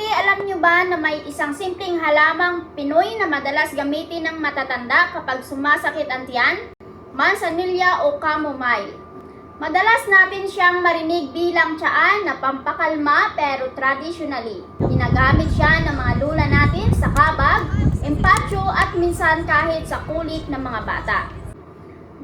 Baby, alam nyo ba na may isang simpleng halamang Pinoy na madalas gamitin ng matatanda kapag sumasakit ang tiyan? Manzanilla o chamomile. Madalas natin siyang marinig bilang tsaan na pampakalma pero traditionally. Ginagamit siya ng mga lula natin sa kabag, empacho at minsan kahit sa kulit ng mga bata.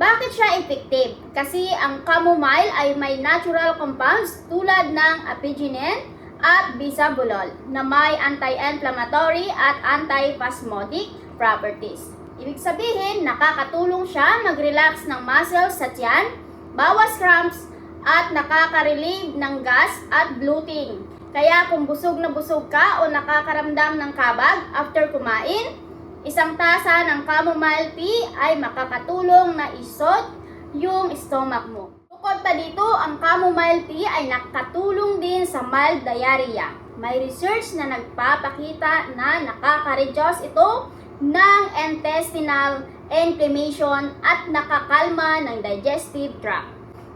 Bakit siya effective? Kasi ang chamomile ay may natural compounds tulad ng apigenin at bisabolol na may anti-inflammatory at anti-spasmodic properties. Ibig sabihin, nakakatulong siya mag-relax ng muscles sa tiyan, bawas cramps, at nakaka-relieve ng gas at bloating. Kaya kung busog na busog ka o nakakaramdam ng kabag after kumain, isang tasa ng chamomile tea ay makakatulong na isot yung stomach mo. Bukod pa dito, ang chamomile tea ay nakatulong din sa mild diarrhea. May research na nagpapakita na nakaka-reduce ito ng intestinal inflammation at nakakalma ng digestive tract.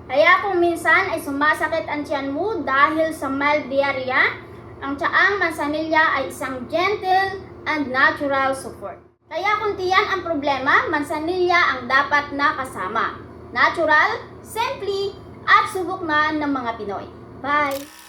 Kaya kung minsan ay sumasakit ang tiyan mo dahil sa mild diarrhea, ang tsaang mansanilya ay isang gentle and natural support. Kaya kung tiyan ang problema, mansanilya ang dapat na kasama. Natural, simply, at subok na ng mga Pinoy. Bye!